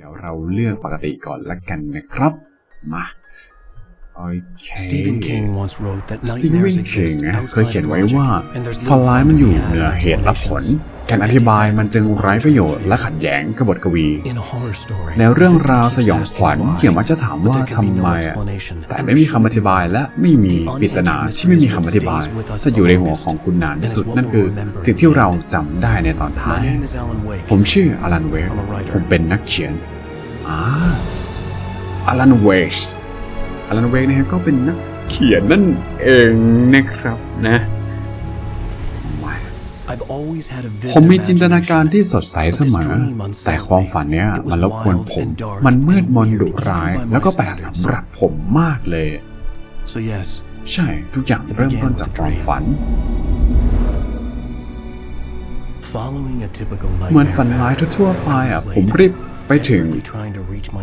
เดี๋ยวเราเลือกปกติก่อนละกันนะครับ มา โอเค Stephen King once wrote that สตีเวน nightmares คิง exist นะเคย outside เขียน of ไว้ logic, ว่า and there's ฝัน little ร้าย fun มัน to อยู่ be had เหนือ in เหตุและผล explanations. การอธิบายมันจึงไร้ประโยชน์และขัดแย้งกับบทกวี In a horror story, แนวเรื่องราว the ส victim ยอง keeps ขวัญ asking why, เกี่ยวมักจะถาม but ว่า there can be ทำ no ไมอะ explanation. แต่ไม่มีคำอธิบายและไม่มีปริศนาที่ไม่มีคำอธิบาย จะอยู่ในหัวของคุณนานที่สุดนั่นคือ สิ่งที่เราจำได้ในตอนท้า My ย name is Alan Wake. ผมชื่ออลันเวก I'm a writer. ผมเป็นนักเขียนอ่าอลันเวกอลันเวกนะครับก็เป็นนักเขียนนั่นเองนะครับนะ ผมมีจินตนาการ imagination, ที่สดใส but เส this มอ dream แต่ unsettled ความ me. ฝันเนี้ย It was มันรบกวน wild ผม and dark มันมืดมน and ดุ weird ร้าย even by my แล้วก็แปลก standards. สำหรับผมมากเลย So yes, ใช่ทุกอย่างเริ่มต้นจากความฝัน following a typical เหมือน nightmare ฝันร้าย pattern, ทั่วๆไป I was อะ late, ผมรีบ ไปถึง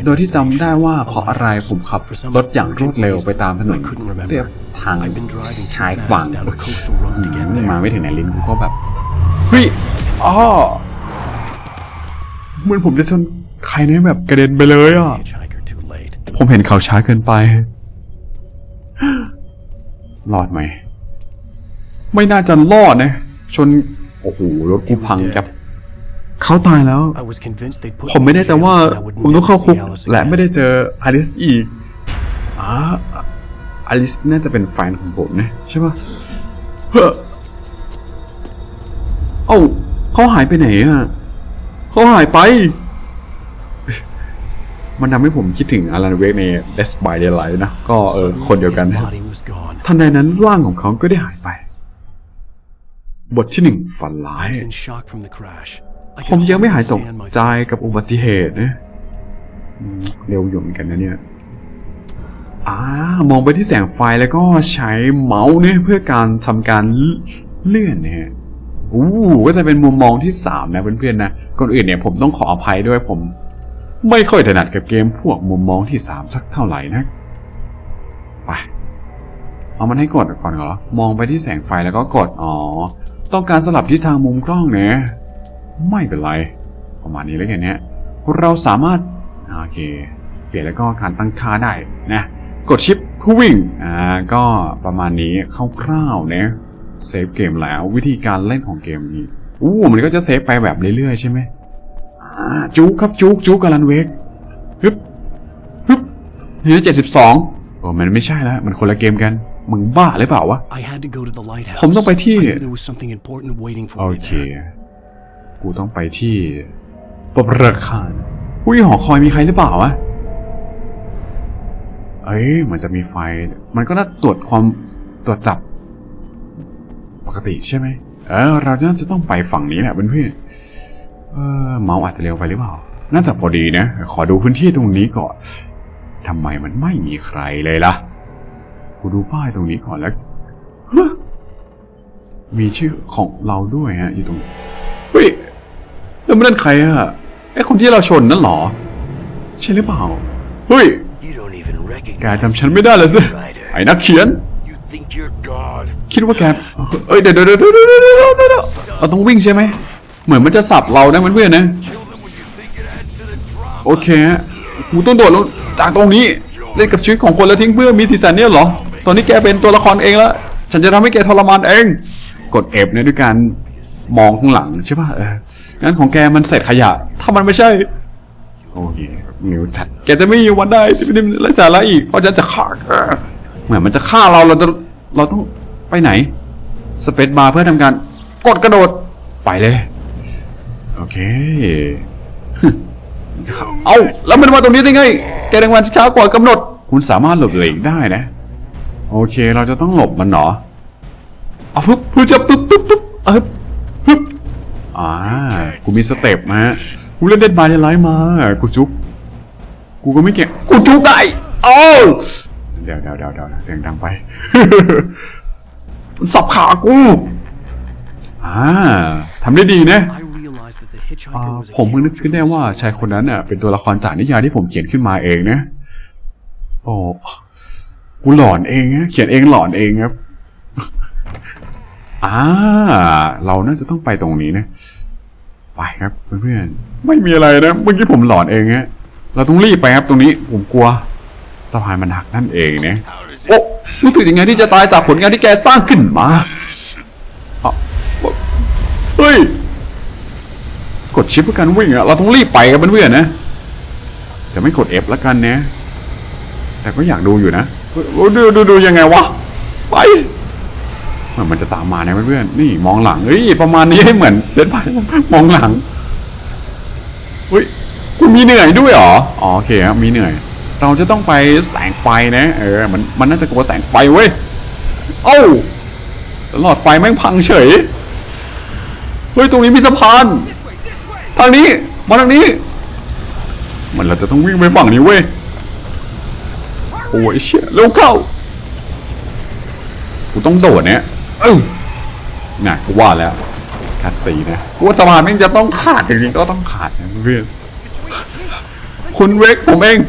โดยที่จำได้ว่าเพราะอะไรผมขับรถอย่างรวดเร็วไปตามถนนเรียบทางชายฝั่ง down a coastal road to get อืม there. มาไม่ถึงไหนลิ้นกูก็แบบเฮ้ยอ้อเหมือนผมจะชนใครเนี่ยแบบกระเด็นไปเลยอะ ผมเห็นเขาช้าเกินไปรอดไหม ไม่น่าจะรอดนะ ชน โอ้โห รถกูพังครับ เขาตายแล้ว I was convinced they'd put ผมไม่ me แน่ in ใจ jail ว่า and I would ผมต้อง never เข้าคุก see Alice และ again. ไม่ได้เจออลิสอีกอ่าอลิสน่าจะเป็นแฟนของผมนะใช่ปะเฮ้อเอ้าเขาหายไปไหนอะเขาหายไป มันทำให้ผมคิดถึงอารันเวกใน Death by Daylight นะ ก็เออคนเดียวกัน His นะ body was gone. ทันใดนั้นร่างของเขาก็ได้หายไป บทที่หนึ่งฝันร้าย I was in shock from the crash. I ผม could ยังไม่หาย hardly ตก stand my ใจ feet. กับอุบัติเหตุนะอืมเร็วอยู่เหมือนกันนะเนี่ยอ่ามองไปที่แสงไฟแล้วก็ใช้เมาส์เนี่ยเพื่อการทำการเลื่อนเนี่ยอู้ก็จะเป็นมุมมองที่สามนะเพื่อนๆนะก่อนอื่นเนี่ยผมต้องขออภัยด้วยผม ไม่ค่อยถนัดกับเกมพวกมุมมองที่สามสักเท่าไหร่นะไปเอามันให้กดก่อนเหรอมองไปที่แสงไฟแล้วก็กดอ๋อต้องการสลับทิศทางมุมกล้องเนี่ย ไม่เป็นไร ประมาณนี้แล้วกันเนี่ยเราสามารถโอเคเปลี่ยนแล้วก็การตั้งค่าได้นะกดชิปเพื่อวิ่งอ่าก็ประมาณนี้คร่าวๆเนี่ยเซฟเกมแล้ววิธีการเล่นของเกมนี้อู้มันก็จะเซฟไปแบบเรื่อยๆใช่ไหมอ่าจุกครับจุกจุกกาลันเวกฮึบฮึบเนี่ยเจ็ดสิบสองโอ้มันไม่ใช่แล้วมันคนละเกมกัน มึงบ้าหรือเปล่าวะ I had to go to the lighthouse. ผมต้องไปที่ I knew there was something important waiting for โอ me เค there. กูต้องไปที่ปราคารอุ้ยหอคอยมีใครหรือเปล่าวะ เอ้ยมันจะมีไฟ มันก็น่าตรวจความตรวจจับ ปกติใช่ไหม เออ เราน่าจะต้องไปฝั่งนี้แหละเพื่อนเออเมาส์อาจจะเร็วไปหรือเปล่า น่าจะพอดีนะ ขอดูพื้นที่ตรงนี้ก่อนทำไมมันไม่มีใครเลยล่ะ กูดูป้ายตรงนี้ก่อนแล้ว มีชื่อของเราด้วยฮะอยู่ตรง เฮ้ย แล้วมันนั่นใครอะไอคนที่เราชนนั่นเหรอ ใช่หรือเปล่า เฮ้ย You don't even แก recognize จำฉันไม่ได้เลยสิไอ้นักเขียน You think you're God? คิดว่าแก เอ้ยเดี๋ยวเดี๋ยวเดี๋ยวเดี๋ยวเดี๋ยวเดี๋ยวเดี๋ยวเราต้องวิ่งใช่ไหม เหมือนมันจะสับเรานะเพื่อนๆนะ โอเคฮะกูต้องโดดลงจากตรงนี้ เล่นกับชีวิตของคนแล้วทิ้งเพื่อมีสีสันเนี่ยเหรอ ตอนนี้แกเป็นตัวละครเองแล้ว ฉันจะทำให้แกทรมานเอง กดเอฟเนี่ยด้วยการมองข้างหลังใช่ป่ะเออ งั้นของแกมันเศษขยะ ถ้ามันไม่ใช่ โอเคนิ้วจัด แกจะไม่มีวันได้ที่ไม่ได้ไร้สาระอีก เพราะฉันจะฆ่าแกเหมือนมันจะฆ่าเรา เราจะเราต้องไปไหน สเปซบาร์เพื่อทำการกดกระโดด ไปเลย โอเคจะเข้าเอ้าแล้วมันมาตรงนี้ได้ไง แกแรงวันช้ากว่ากำหนด คุณสามารถหลบหลีกได้นะ โอเค เราจะต้องหลบมันเหรอเอาปึ๊บปึ๊บจะปึ๊บปึ๊บปึ๊บเอ๊บปึ๊บ อ่ากูมีสเต็ปนะฮะกูเล่นเด็ดบายไลท์มากูจุกกูก็ไม่เก่งกูจุกได้เอ้าเดี๋ยวเดี๋ยวเดี๋ยวเดี๋ยวเสียงดังไปมันสับขากูอ่าทำได้ดีนะ I realized that the อ่า hitchhiker was a ผมเพิ่งนึก character ขึ้นได้ว่าชายคนนั้นเน่ะเป็นตัวละครจากนิยายที่ผมเขียนขึ้นมาเองนะโอ้กูหลอนเองนะเขียนเองหลอนเองครับ อ่า เราน่าจะต้องไปตรงนี้นะ ไปครับเพื่อนๆ ไม่มีอะไรนะ เมื่อกี้ผมหลอนเองฮะ เราต้องรีบไปครับตรงนี้ ผมกลัวสะพานมันหักนั่นเองเนี่ยโอ้รู้สึกยังไงที่จะตายจากผลงานที่แกสร้างขึ้นมาอะเฮ้ย กดชิปเพื่อการวิ่งอะเราต้องรีบไปกันเพื่อนๆนะ จะไม่กด F แล้วกันนะ แต่ก็อยากดูอยู่นะ ดูดูดูยังไงวะ ไป มือนมันจะตามมานะเพื่อนๆนี่มองหลังเฮ้ยประมาณนี้ให้เหมือนเล่นไปมองหลังเฮ้ยคุณมีเหนื่อยด้วยเหรออ๋อโอเคครับมีเหนื่อย เราจะต้องไปแสงไฟนะ เออมันมันน่าจะกลัวแสงไฟเว้ยเอ้าหลอดไฟแม่งพังเฉยเฮ้ยตรงนี้มีสะพานทางนี้มาทางนี้เหมือนเราจะต้องวิ่งไปฝั่งนี้เว้ยโอ้ยเชี่ยเร็วเข้ากูต้องโดดเนี่ย เอ้าน่ะกูว่าแล้วคัดสีนะกูว่าสะพานม่งจะต้องขาดจริงๆก็ต้องขาดนะเพื่อนคุณเวกผมเอง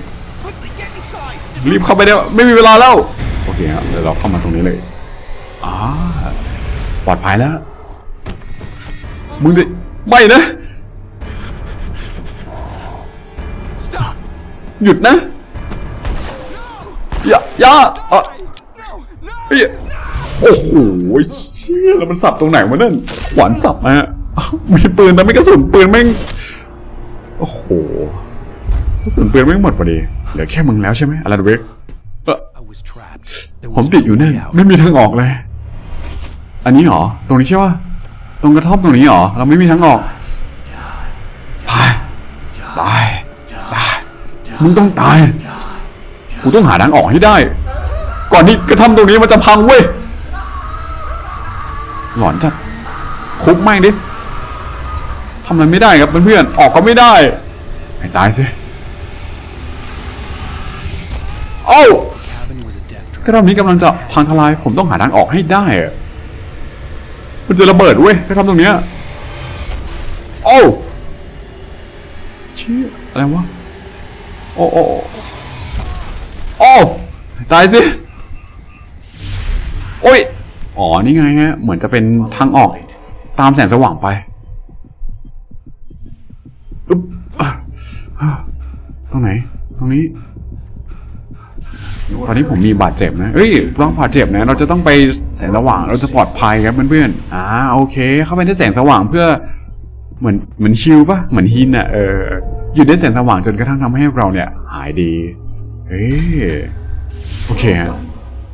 รีบเข้าไปได้ไม่มีเวลาแล้ว โอเคครับเดี๋ยวเราเข้ามาตรงนี้เลยอ่าปลอดภัยแล้ว มึงจะไม่นะ หยุดนะ อย่าอย่าอะเฮ้ย โอ้โหเชี่ยแล้วมันสับตรงไหนวะนั่นขวานสับมาฮะมีปืนแต่ไม่กระสุนปืนแม่งโอ้โหกระสุนปืนแม่งหมดพอดีเหลือแค่มึงแล้วใช่ไหมอลันเวกผมติดอยู่ no นั่นไม่มีทางออกเลย อันนี้เหรอ ตรงนี้ใช่ปะตรงกระท่อมตรงนี้เหรอ เราไม่มีทางออกตายตายตายมึงต้องตายกูต้องหาทางออกให้ได้ ก่อนที่กระท่อมตรงนี้มันจะพังเว้ย หลอนจัดคุบแม่งดิทำอะไรไม่ได้ครับเพื่อนๆออกก็ไม่ได้ให้ตายสิโอ้า Cabin was a death กระท่อมนี้กำลังจะพังทลายผมต้องหาทางออกให้ได้ มันจะระเบิดเว้ยกระท่อมตรงเนี้ยโอ้ชี่ยอะไรวะโอ้โอ้โอ้โอ้ตายสิโอ้ย อ๋อ นี่ไงฮะ เหมือนจะเป็นทางออกตามแสงสว่างไปอึ๊บตรงไหน ตรงนี้ ตอนนี้ผมมีบาดเจ็บนะเอ้ยร้องบาดเจ็บนะ เราจะต้องไปแสงสว่าง เราจะปลอดภัยครับเพื่อนๆ อ่า โอเค เข้าไปในแสงสว่างเพื่อ เหมือน เหมือนฮิลปะเหมือนฮินอะเออ อยู่ในแสงสว่างจนกระทั่งทำให้เราเนี่ย หายดีเฮ้ยโอเคฮะ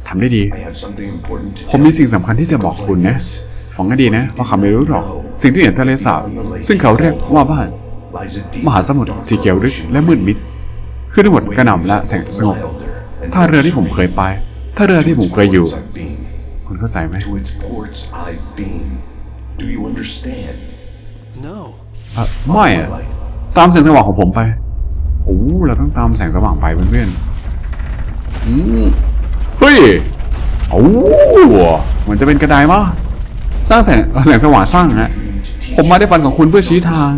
ทำได้ดี I have something important to ผมมีสิ่งสำคัญที่จะบอกคุณนะฟังให้ดีนะเพราะเขาไม่รู้หรอก สิ่งที่เห็นทะเลสาบซึ่งเขาเรียกว่าบ้าน lies a deep มหาสมุทรสีเขียวลึกและมืดมิดขึ้นทั้งหมดกระหน่ำและแสงสงบท่าเรือที่ผมเคยไปท่าเรือที่ผมเคยอยู่ I've been. คุณเข้าใจไหม To its ports I've been. Do you understand? No. อะไม่อะตามแสงสว่างของผมไปโอ้เราต้องตามแสงสว่างไปเพื่อนๆอืมเฮ้ยโอ้มันจะเป็นกระไดมะสร้างแสงแสงสว่างสร้างฮะผมมาได้ฟันของคุณเพื่อชี้ทาง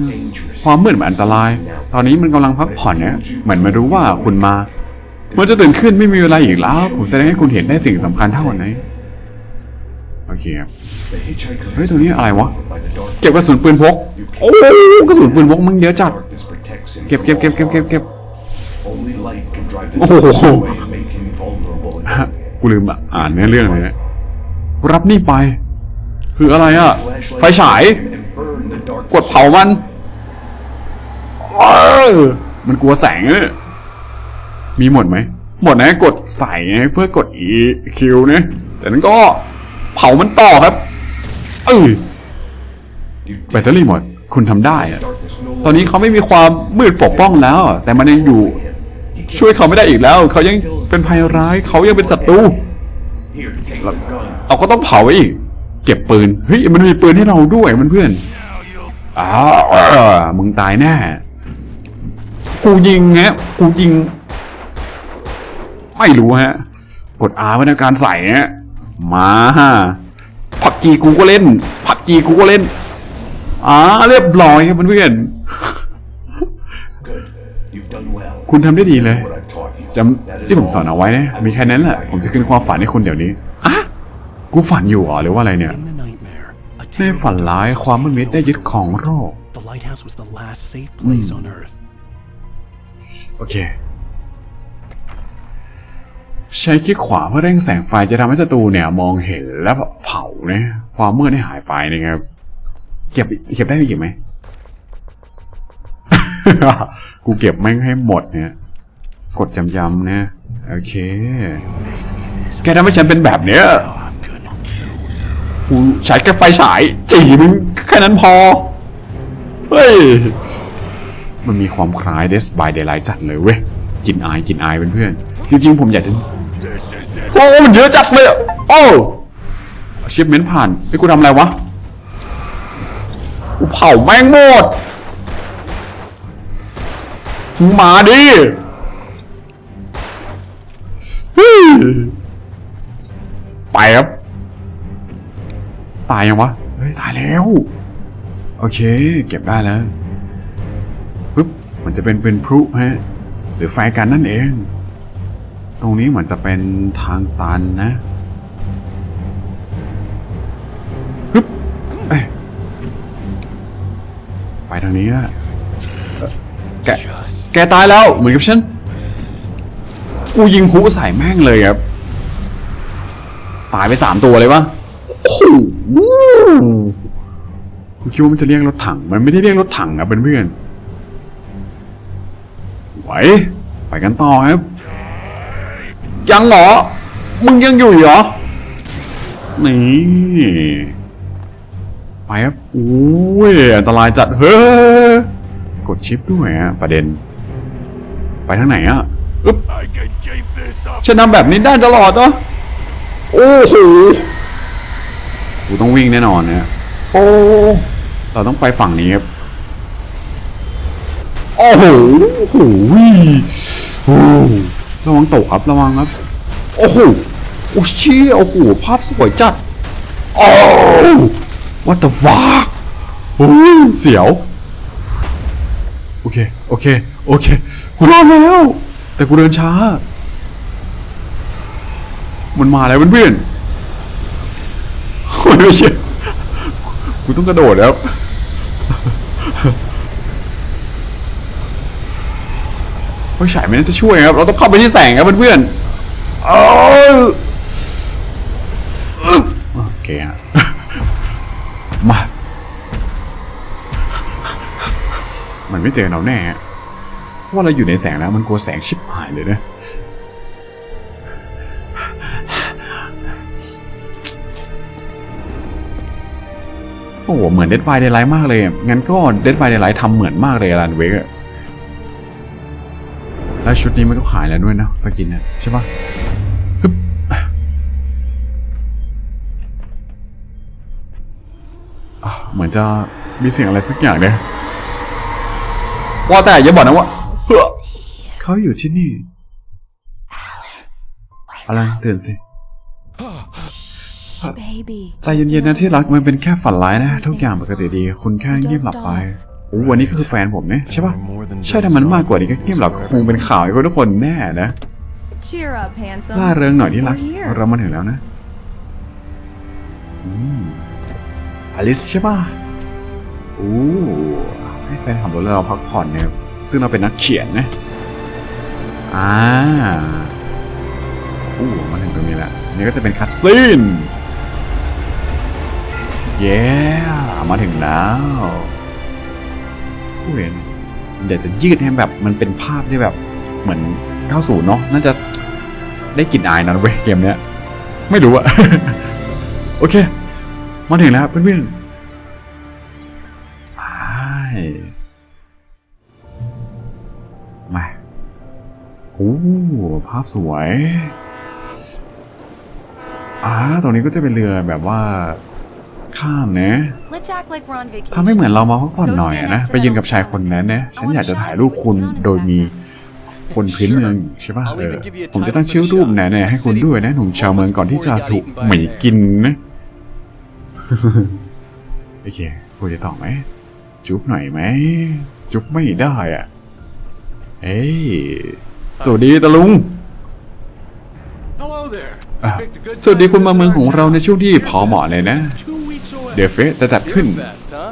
ความมืดมันอันตราย ตอนนี้มันกำลังพักผ่อนเนี่ยเหมือนมันรู้ว่าคุณมา มันจะตื่นขึ้นไม่มีเวลาอีกแล้ว ผมแสดงให้คุณเห็นได้สิ่งสำคัญเท่านั้นโอเคครับ The hitchhiker เฮ้ยตรงนี้อะไรวะ by the dark เก็บกระสุนปืนพก โอ้กระสุนปืนพกมันเยอะจัด darkness protects him เก็บเก็บเก็บเก็บเก็บเก็บ Only light can drive the โอ้โห กูลืมอ่านเนื้อเรื่องเลยนะรับนี่ไป คืออะไรอะไฟฉาย กดเผามันมันกลัวแสงเนี่ยมีหมดไหม หมดนะกดใส่ไงเพื่อกด E Q เนี่ยจากนั้นก็เผามันต่อครับ เออแบตเตอรี่หมด คุณทำได้อะตอนนี้เขาไม่มีความมืดปกป้องแล้ว แต่มันยังอยู่ ช่วยเขาไม่ได้อีกแล้ว เขายังเป็นภัยร้าย เขายังเป็นศัตรูเราก็ต้องเผาไว้อีก เก็บปืน เฮ้ย มันมีปืนให้เราด้วยมันเพื่อนอ้าวเออมึงตายแน่ กูยิงแงะกูยิง ไม่รู้ฮะ กด R ไว้ในการใส่ฮะมาฮะผักจีกูก็เล่นผักจีกูก็เล่นอ่าเรียบร้อยครับเพื่อน คุณทำได้ดีเลย What I've taught you. จำที่ผมสอนเอาไว้นะมีแค่นั้นแหละผมจะคืนความฝันให้คุณเดี๋ยวนี้อะกูฝันอยู่เหรอหรือว่าอะไรเนี่ย In the nightmare, a ในฝัน terrible ร้าย darkness ความมืดมิดได้ยึดของโรค The lighthouse was the last safe place on Earth. โอเค ใช้คลิกขวาเพื่อเร่งแสงไฟจะทำให้ศัตรูเนี่ยมองเห็นและเผาเนี่ยความมืดให้หายไปนะครับ เก็บเก็บได้อีกไหม กูเก็บแม่งให้หมดเนี่ย กดย้ำๆเนะโอเค แกทำให้ฉันเป็นแบบเนี้ยกูใช้แค่ไฟฉายจีมึงแค่นั้นพอ เฮ้ย มันมีความคล้าย Death by Daylight จัดเลยเว้ยกินอายกินอายเพื่อนๆจริงๆ ผมอยากจะโอ้มันเยอะจัดเลยอะโอ้ชิปเมนผ่านไอ้กูทำอะไรวะ กูเผาแม่งหมด มึงมาดิไปครับ ตายยังวะ เฮ้ย ตายแล้ว โอเค เก็บได้แล้วปึ๊บมันจะเป็นเป็นพลุฮะ หรือไฟกันนั่นเอง ตรงนี้เหมือนจะเป็นทางตันนะฮึบเอ้ยไปทางนี้ละแก แกตายแล้ว เหมือนกับฉัน กูยิงพลุใส่แม่งเลยครับ ตายไปสามตัวเลยวะโอ้โหกูคิดว่ามันจะเรียกรถถัง มันไม่ได้เรียกรถถังครับเพื่อนๆสวยไปกันต่อครับ ยังเหรอ มึงยังอยู่เหรอ นี่ไปครับอุ้ยอันตรายจัด เฮ้ยกดชิปด้วยอะประเด็น ไปทางไหนอะอึ๊บฉันทำแบบนี้ได้ตลอดเนาะโอ้โหกูต้องวิ่งแน่นอนเนี่ยโอ้เราต้องไปฝั่งนี้ครับโอ้โหโอ้โหโอ้ระวังตกครับระวังครับ โอ้โหโอ้เชี่ยโอ้โหภาพสวยจัดโอ้ what the fuck โอ้ยเสียว โอเค โอเค โอเค กูรอดแล้ว แต่กูเดินช้า มันมาแล้วเพื่อนๆโอ้ยไม่เชื่อกูต้องกระโดดแล้วไฟฉายไม่น่าจะช่วยครับ เราต้องเข้าไปที่แสงครับเพื่อนๆเอาโอเคฮะมา มันไม่เจอเราแน่ เพราะว่าเราอยู่ในแสงแล้วมันกลัวแสงชิบหายเลยนะโอ้โหเหมือนเด d ไ y เด y l i g h t มากเลย งั้นก็เด d ไ y เด y l i g h t ทำเหมือนมากเลยลันเวกอะแล้วชุดนี้มันก็ขายแล้วด้วยนะสกินเนี่ยใช่ปะฮึบอะเหมือนจะมีเสียงอะไรสักอย่างเนี่ยว่าแต่อย่าบอกนะว่า เฮ้อเขาอยู่ที่นี่อะไรตื่นสิ Baby. ใจเย็นๆนะที่รักมันเป็นแค่ฝันร้ายนะ ทุกอย่างปกติดี คุณแค่เงียบหลับไปโอ้วันนี้ก็คือแฟนผมเนี่ยใช่ปะใช่ถ้ามันมากกว่านี้ก็เงียบหลับคงเป็นข่าวให้คนทุกคนแน่นะ Cheer up, handsome. ล่าเริงหน่อยที่รัก We're here. เรามาถึงแล้วนะอืมอลิสใช่ปะโอ้ให้แฟนขับรถแล้วเราพักผ่อนเนี่ยซึ่งเราเป็นนักเขียนนะ อ่าอู้มาถึงตรงนี้แล้วนี่ก็จะเป็นคัตซีนเย้มาถึงแล้วผู้เห็นเดี๋ยวจะยืดให้แบบมันเป็นภาพที่แบบเหมือน 90 เนาะน่าจะได้กลิ่นอายนะเว้ยเกมเนี้ย ไม่รู้อะโอเค มาถึงแล้วเพื่อนๆไป โอ้ภาพสวย อ่าตรงนี้ก็จะเป็นเรือแบบว่า ข้ามนะ Let's act like we're on vacation. ทำให้เหมือนเรามาพักผ่อนหน่อยอะนะ ไปยืนกับชายคนนั้นนะ ฉันอยากจะถ่ายรูปคุณโดยมีคนพื้นเมืองใช่ป่ะเออผมจะตั้งชื่อรูปแน่ๆให้คุณด้วยนะหนุ่มชาวเมืองก่อนที่จะถูกหมีกินนะโอเคคุยจะต่อไหมจุ๊บหน่อยไหมจุ๊บไม่ได้อะเอ้ย สวัสดีตะลุง Hello there. อะ Picked a good สวัสดี time คุณ to มาเมือง start ของเราใน town. ช่วงที่พอเหมาะเลยนะ Two weeks away. เดฟเฟสจะจัดขึ้น Beer fest, huh?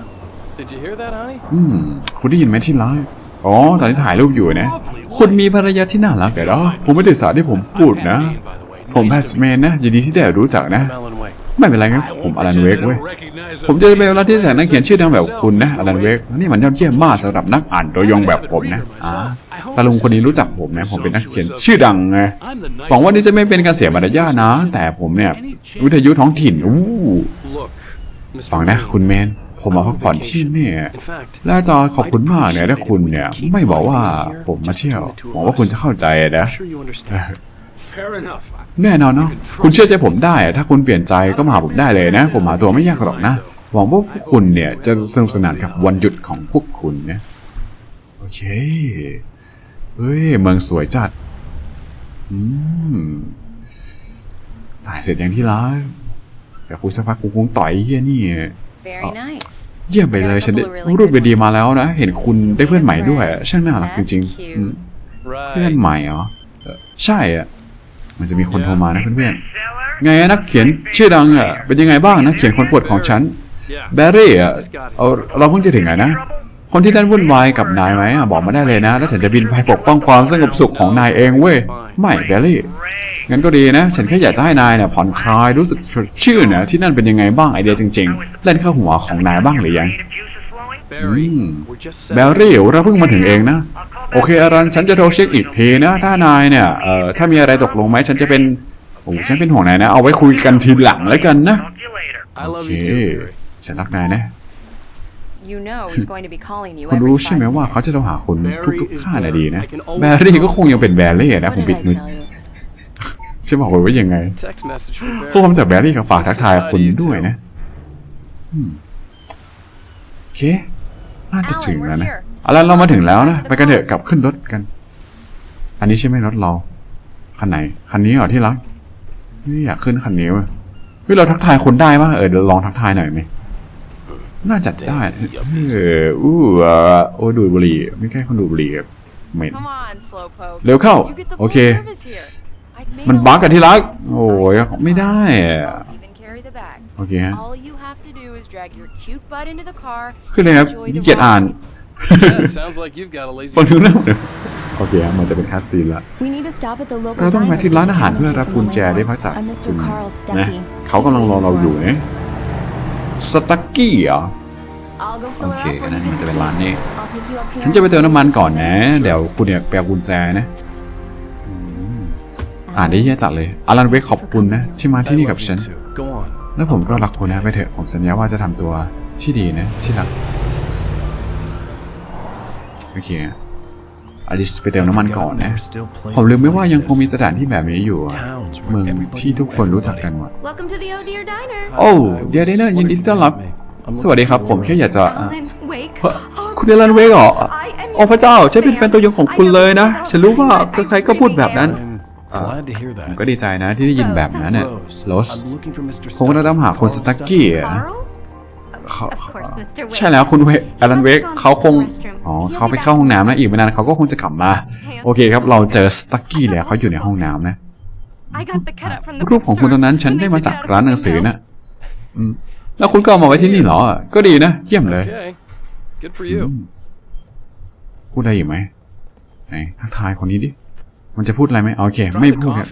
Did you hear that, honey? อืม คุณได้ยินไหมที่รักอ๋อ ตอนนี้ถ่ายรูปอยู่นะ คุณมีภรรยาที่น่ารักแต่ละผมไม่ได้สาที่ผมพูดนะ ผมแพสเมนนะ ยินดีที่ได้รู้จักนะ Alan Wake. ไม่เป็นไรครับผมอลันเวกเว้ย ผมจะเป็นเวลาที่แต่นักเขียนชื่อดังแบบคุณนะอลันเวกนี่มันยอดเยี่ยมมากสำหรับนักอ่านตัวยงแบบผมนะอ่าตาลุงคนนี้รู้จักผมนะผมเป็นนักเขียนชื่อดังไงหวังว่านี่จะไม่เป็นการเสียมารยาทนะ แต่ผมเนี่ยวิทยุท้องถิ่นอู้ Look, Mr. ฟังนะ Wake, คุณแมนผมมาพักผ่อนที่นี่ In fact, และจะขอบคุณมากเนี่ยถ้าคุณเนี่ยไม่บอกว่าผมมาเที่ยวหวังว่าคุณจะเข้าใจนะ I'm sure you understand. Fair enough. แน่นอนเนาะคุณเชื่อใจผมได้ ถ้าคุณเปลี่ยนใจก็มาหาผมได้เลยนะ ผมหาตัวไม่ยากหรอกนะ หวังว่าพวกคุณเนี่ยจะสนุกสนานกับวันหยุดของพวกคุณนะ โอเค เฮ้ย เมืองสวยจัด อืมถ่ายเสร็จอย่างที่รักแต่คุยสักพักกูคงต่อยไอ้เฮียนี่ Very nice. เยี่ยมไปเลยฉันได้รูปดีๆมาแล้วนะ เห็นคุณได้เพื่อนใหม่ด้วย ช่างน่ารักจริงๆอืมเพื่อน Right. ใหม่เหรอเออใช่อะ มันจะมีคนโทรมานะเพื่อนๆ ไงนักเขียนชื่อดังอะ เป็นยังไงบ้างนักเขียนคนโปรดของฉัน Yeah. แบร์รี่อะเอาเราเพิ่งจะถึงไหนนะ คนที่นั่นวุ่นวายกับนายไหมอะบอกมาได้เลยนะ แล้วฉันจะบินไปปกป้องความสงบสุขของนายเองเว้ย ไม่แบร์รี่ งั้นก็ดีนะ ฉันแค่อยากจะให้นายเนี่ยผ่อนคลาย รู้สึกสดชื่นนะที่นั่นเป็นยังไงบ้างไอเดียจริง ๆ เล่นเข้าหัวของนายบ้างหรือยัง Barry, Mm. we're just แบ setting รี่เราเพิ่งมาถึงเองนะ โอเคอารันฉันจะโทรเช็คอีกทีนะ ถ้านายเนี่ยเอ่อถ้ามีอะไรตกลงไหมฉันจะเป็นโอ้ฉันเป็นห่วงนายนะ เอาไว้คุยกันทีหลังแล้วกันนะ I โอ love เค you too, Barry. ฉันรักนายนะ You know he's going to be calling you คุณ every รู้ใช่ไหม five ว่าเขาจะโทรหาคุณ Barry ทุก is ๆห้านาทีนะ Barry. I can always แบรี่ก็คงยังเป็นแบรี่ minutes. นะผม What ปิด did I มือ tell you? จะบอกไว้ยังไง Text message from พวกผม Barry. จากแบรี่กับฝากทักทายคุณด้วยนะอืมโอเค น่าจะถึงแล้วนะ เอาล่ะเรามาถึงแล้วนะไปกันเถอะกลับขึ้นรถกัน อันนี้ใช่ไหมรถเราคันไหนคันนี้เหรอที่รักนี่อยากขึ้นคันนี้เว้ยเฮ้ยเราทักทายคนได้ปะเออเดี๋ยวลองทักทายหน่อยไหมน่าจะได้เอออู้อะโอ้ยดูดบุหรี่ไม่ใช่คนดูดบุหรี่ครับเหม็น Come on, slowpoke. เร็วเข้า You get the โอ full เค service here. I've made มัน all บั๊ก the กันที่รัก arrangements. โอ้ยไม่ได้อะ I'll even carry the bags. โอเคฮะ All you have to do is drag your cute butt into the car. ขึ้นเลยครับ enjoy ขี้ the เกียจอ่าน Yeah, sounds like you've got a lazy ฟังดูนะโอเคฮะมันจะเป็นคัสซีนละ We need to stop at the local เราต้อง diner มาที่ร้านอาหาร to เพื่อ get รับกุญแจได้พักจาก a คุ Mr. ณ Carl นะ Stuckey. เขากำลังรอเราอยู่นะสตักกี้เหรอ I'll go โอ fill เค her up อัน when นั้น you มัน get จะ to เป็น the ร้านนี้ I'll pick you up here ฉันจะไปเติมน้ำมันก่อนนะ เดี๋ยวคุณเนี่ยแปลกุญแจนะอ่านได้แย่จัดเลยอลันเวกขอบคุณนะ ที่มาที่ I นี่ love กับ you ฉัน too. Go on. แล้วผมก็รักคุณนะไปเถอะผมสัญญาว่าจะทำตัวที่ดีนะที่รัก โอเคอลิสไปเติมน้ำมันก่อนนะ ผมลืมไม่ว่ายังคงมีสถานที่แบบนี้อยู่อะเมืองที่ทุกคนรู้จักกันหมด Welcome to the Oh Dear Diner. โอ้เดียร์ไดเนอร์ยินดีต้อนรับ สวัสดีครับ ผมแค่อยากจะอะ Alan Wake. คุณเอลันเวกเหรอ I am โอ้พระเจ้า ฉันเป็นแฟนตัวยงของคุณเลยนะ ฉันรู้ว่าใครๆก็พูดแบบนั้น I'm glad to hear ผม that. ก็ดีใจนะที่ได้ยินแบบนั้นเนี่ย Rose, โรส I'm looking for Mr. ผมก็ต้องตามหาคนสตักกี้อะ Carl? เขา Of course, Mr. Wake. ใช่แล้วคุณเวอลันเวกเขาคง อ๋อเขาไปเข้าห้องน้ำนะอีกไม่นานเขาก็คงจะกลับมา โอเคครับ เราเจอสตักกี้แล้วเขาอยู่ในห้องน้ำนะ I got the cut up from the รูปของคุณตอนนั้นฉันได้มาจากร้านหนังสือนะอืมแล้วคุณก็เอามาไว้ที่นี่เหรอ ก็ดีนะ เยี่ยมเลย Okay. Good for you. พูดอะไรอีกไหมไหนทักทายคนนี้ดิ มันจะพูดอะไรไหมโอเค ไม่พูดครับ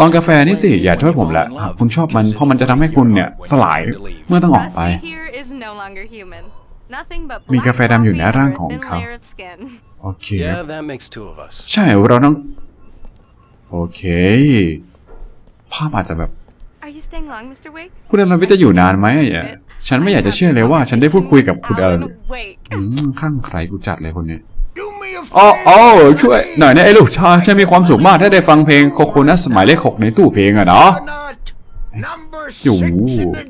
ลองกาแฟนี่สิ อย่าโทษผมละหากคุณชอบมันเพราะมันจะทำให้คุณเนี่ยสลายเมื่อต้องออกไป Rusty here is no longer human. Nothing but มี black กาแฟดำอยู่ใน coffee ร่าง over a ของ thin เขา layer of skin. โอเคครับ Yeah, that makes two of us. ใช่เราต้อง โอเค ภาพอาจจะแบบ Are you staying long, Mr. Wake? คุณอลันวิทย์จะอยู่นานไหมอะฉันไม่อยากจะเชื่อเลยว่า ฉันได้พูดคุยกับคุณอลัน Alan Wake. อืมข้างใครกูจัดเลยคนนี้ Do me a อ๋ออ๋อช่วย หน่อยนะไอ้ลูกชายฉันมีความสุขมากถ้าได้ฟังเพลงโคโคนัสหมายเลขหกในตู้เพลงอะเนาะ not. Number อยู่ six in the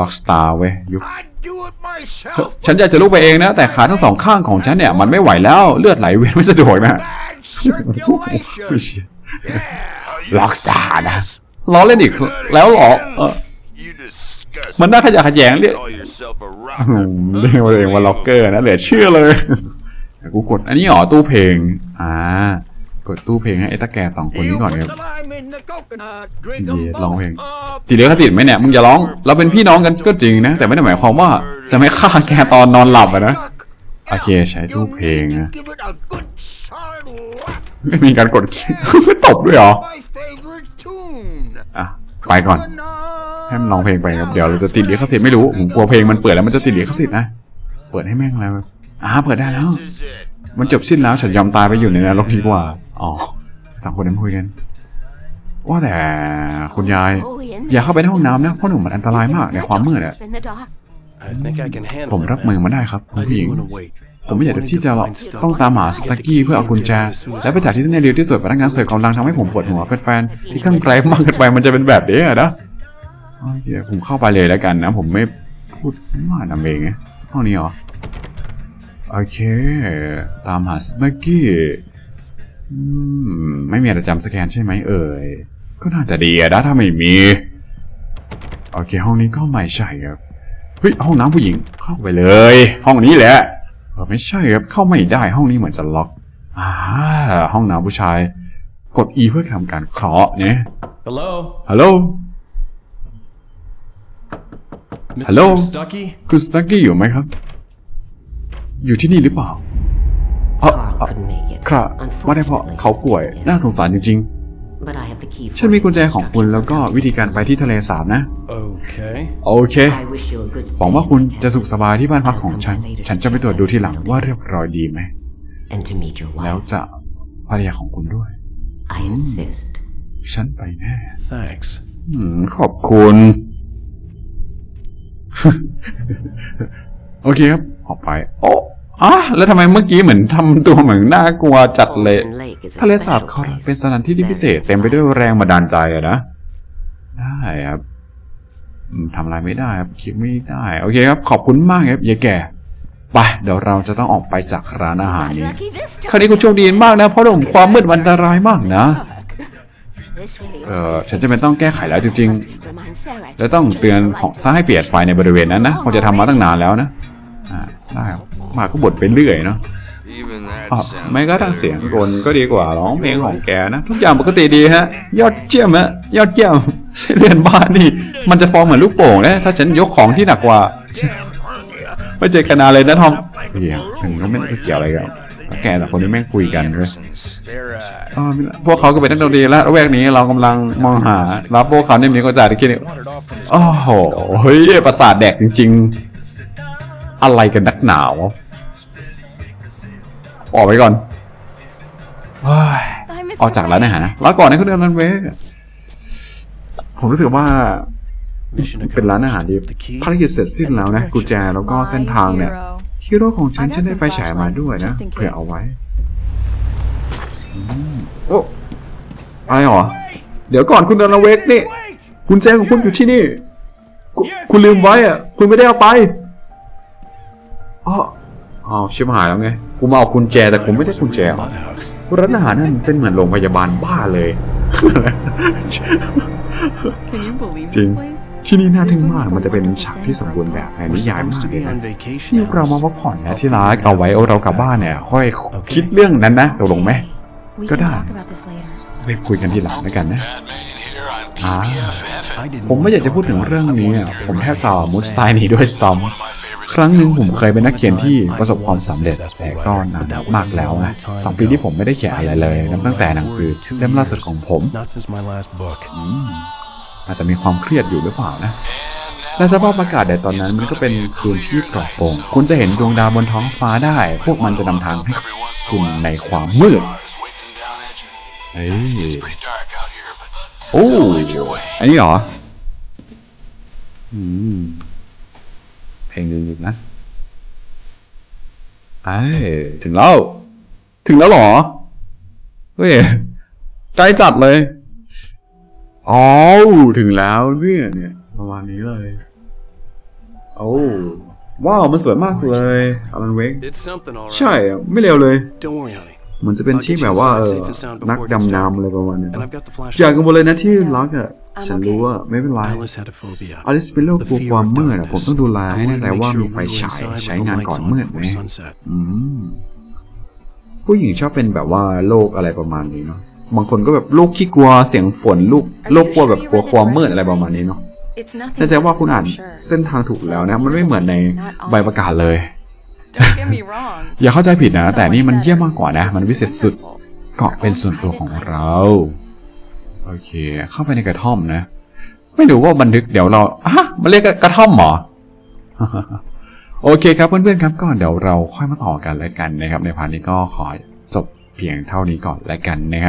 ล็อก jukebox. สตาร์เว้ยยุค I'd do it myself. ฉันอยากจะลุกไปเองนะ แต่ขาทั้งสองข้างของฉันเนี่ย มันไม่ไหวแล้วเลือดไหลเวียนไม่สะดวกนะ Bad circulation. Yeah. ล็อกสตาร์นะล้อเล่นอีกแล้วเหรอเออ You disgust. มันน่าขยะแขยงเรียก Call yourself a อื rocker. มเรียกว่าตัวเองว่าล็อกเกอร์นะเหลือเชื่อเลย แต่กูกดอันนี้เหรอตู้เพลง อ่ากดตู้เพลงให้ไอ้ตาแก่สองคนนี้ก่อนครับ the lime in the coconut. Drink เดียวร้องเพลงติดเลี้ยงติดไหมเนี่ยมึงอย่าร้อง เราเป็นพี่น้องกันก็จริงนะ แต่ไม่ได้หมายความว่าจะไม่ฆ่าแกตอนนอนหลับอะนะ โอเคใช้ตู้เพลงนะ ไม่มีการกดไม่ตบด้วยหรอ อะ ไปก่อน ให้มันร้องเพลงไปครับ เดี๋ยวเราจะติดเลิขสิทธิ์ไม่รู้ ผมกลัวเพลงมันเปิดแล้วมันจะติดเลิขสิทธิ์นะ เปิดให้แม่งแล้ว อ่าเปิดได้แล้ว มันจบสิ้นแล้วฉันยอมตายไปอยู่ในนรกดีกว่า อ๋อสองคนนั้นคุยกัน ว่าแต่คุณยาย อย่าเข้าไปในห้องน้ำนะเพราะหนุ่มมันอันตรายมากในความมืดอะผมรับมือมาได้ครับคุณผู้หญิง ผมไม่อยากจะที่จะต้องตามหาสตักกี้เพื่อเอากุญแจ และไปจากที่นั่นเร็วที่สุดพนักงานเสิร์ฟกำลังทำให้ผมปวดหัวแฟนๆที่ข้างไกลมากเกินไปมันจะเป็นแบบนี้อะนะโอเคผมเข้าไปเลยแล้วกันนะ ผมไม่พูดมากนำเองห้องนี้เหรอ โอเค ตามหาสตักกี้อืมไม่มีอะไรจำสแกนใช่ไหมเอ่ย ก็น่าจะดีอะนะถ้าไม่มี โอเค ห้องนี้ก็ไม่ใช่ครับ เฮ้ย ห้องน้ำผู้หญิงเข้าไปเลย ห้องนี้แหละเออไม่ใช่ครับ เข้าไม่ได้ห้องนี้เหมือนจะล็อกอ่าห้องน้ำผู้ชาย กด E เพื่อทำการเคาะเนี่ย Hello? ฮัลโหล Mr. Hello? Stucky? คุณสตักกี้อยู่ไหมครับ อยู่ที่นี่หรือเปล่าเออ Carl เอ่อ couldn't make it. ครับไม่ได้เพราะเขาป่วยน่าสงสารจริง But I have the key ๆ for ฉันมีกุญแจ you. ของคุณแล้วก็วิธีการไปที่ทะเลสาบนะ Okay. โอเค I wish you a good หวังว่า stay คุณ in จะสุข Canada. สบายที่บ้านพักของฉัน ฉันจะไปตรวจดูทีหลังว่าเรียบร้อยดีไหม And to meet your แล้ว wife. จะภรรยาของคุณด้วย I insist. ฉันไปแน่ Thanks. อืมขอบคุณ โอเคครับออกไป โอ้ อะแล้วทำไมเมื่อกี้เหมือนทำตัวเหมือนน่ากลัวจัดเลย Fulton Lake is a ทะเลสาบ special เขา place. เป็นสถานที่ที่พิเศษ Very เต็มไปด้วยแรงบันดาลใจอะนะได้ครับอืมทำอะไรไม่ได้ครับคิดไม่ได้ โอเคครับ ขอบคุณมากครับยายแก่ไปเดี๋ยวเราจะต้องออกไปจากร้านอาหาร Got นี้ lucky this คราว time. นี้คุณโชคดีมากนะ เพราะเรื่องของความมืดมันอันตรายมากนะ This really เออฉันจะเป็นต้องแก้ไขแล้วจริงๆ remind Sarah. และต้องเตือนของซะให้เปลี่ยนไฟในบริเวณนั้นนะคงจะทำมาตั้งนานแล้วนะอ่าได้ครับ มาก็บ่นไปเรื่อยเนาะ Even that อะ sounds ไม่ก็ตั้ง better เสียง than กลก็ดีกว่าร้องเพลงของแกนะ ทุกอย่างปกติดีฮะ ยอดเยี่ยมฮะยอดเยี่ยมเส้นเลือนบ้านนี่ มันจะฟองเหมือนลูกโป่งนะถ้าฉันยกของที่หนักกว่าไม่เจอกันนานเลยนะทอมเฮียฉันก็ไม่จะเกี่ยวอะไรกับแกแต่คนนี้แม่งคุยกันเลย They're, uh, อ๋อพวกเขาก็เป็นนักดนตรีและระแวกนี้เรากำลังมองหารับพวกเขาเนี่ยมีก็จ่ายได้แค่นี้ wandered off from his โอ้โหเฮ้ยประสาทแดกจริง ๆ อะไรกันนักหนาวะ ออกไปก่อนเฮ้ย Bye, Mr. ออกจากร้านอาหาร Wake. นะรอก่อนนะคุณเดินรันเวย์ผมรู้สึกว่า mission เป็นร้านอาหารที่ The key ภารกิจเสร็จสิ้นแล้วนะกุญแจแล้วก็เส้นทางเนี่ย My hero. ฮีโร่ของฉันฉันได้ไฟฉายมาด้วยนะ Just in case เผื่อเอาไว้อืมโอ้อะไรหรอ เดี๋ยวก่อนคุณเดินรันเวย์นี่กุญแจของคุณอยู่ที่นี่คุคุณลืมไว้อะคุณไม่ได้เอาไปอ๋อ อ้าวชิบหายแล้วไง กูมาเอากุญแจแต่ผมไม่ได้กุญแจเหรอ Mudhouse. ร้านอาหารนั่นเป็นเหมือนโรงพยาบาลบ้าเลย Can you believe จริง this place? ที่นี่น่าทึ่งมากมันจะเป็นฉากที่สมบูรณ์แบบในนิยาย Supposed มาก to เลย be นะ on vacation. นี่เรามาพักผ่อนนะที่รักเอาไว้เอาเรากลับบ้านเนี่ย ค่อยคิดเรื่องนั้นนะตกลงไหม We Go can down. talk about this later. ไปคุยกันทีหลังแล้วกันนะอ่า I didn't ผมไม่อยากจะพูดถึงเรื่องนี้อะผมแทบจะมุดทรายหนีด้วยซ้ำ ครั้งหนึ่งผมเคยเป็นนักเขียนที่ประสบความสำเร็จแต่ก็นานมากแล้วนะสองปีที่ผมไม่ได้เขียนอะไรเลยนับตั้งแต่หนังสือเล่มล่าสุดของผม Not since my last book. อืมอาจจะมีความเครียดอยู่หรือเปล่านะและสภาพอากาศในตอนนั้นมันก็เป็นคืนที่ปลอดโปร่งคุณจะเห็นดวงดาวบนท้องฟ้าได้ พวกมันจะนำทางให้คุณในความมืดเฮ้ยโอ้อันนี้เหรอ อืม เพลงดึกๆนะไอ้ยถึงแล้ว ถึงแล้วเหรอ เฮ้ยใกล้จัดเลยอ๋อถึงแล้วเนี่ยเนี่ยประมาณนี้เลยโอ้ว้าวมันสวยมากเลยอลันเวก It's something, all right. ใช่อะไม่เร็วเลย Don't worry, honey. เหมือนจะเป็นที่แบบว่าเออนักดำน้ำอะไรประมาณนี้ And I've got the อย่า flashlight. กังวลเลยนะที่รักอะ ฉันรู้ว่าไม่เป็นไร Alice had a phobia. อลิสเป็นโรคกลัวความมืดอะผมต้องดูแลให้แน่ใจว่ามีไฟฉายใช้งานก่อนมืดไหม sunset. อืมผู้หญิงชอบเป็นแบบว่าโรคอะไรประมาณนี้เนาะบางคนก็แบบโรคขี้กลัวเสียงฝนลูกโรคกลัวแบบกลัวความมืดอะไรประมาณนี้เนาะ It's nothing. แน่ใจว่าคุณอ่าน for sure. เส้นทางถูกแล้วนะ มันไม่เหมือนในใบประกาศเลย Don't get me wrong. อย่าเข้าใจผิด This นะ is so แต่นี่มัน much เยี่ยม better. มากกว่านะ มัน It's วิเศษสุด wonderful. เกาะเป็นส่วนตัวของเรา โอเค เข้าไปในกระท่อมนะ ไม่รู้ว่าบันทึกเดี๋ยวเราฮะมันเรียกกระท่อมหรอโอเคครับเพื่อนๆครับก่อนเดี๋ยวเราค่อยมาต่อกันแล้วกันนะครับ ในพาร์ทนี้ก็ขอจบเพียงเท่านี้ก่อนแล้วกันนะครับ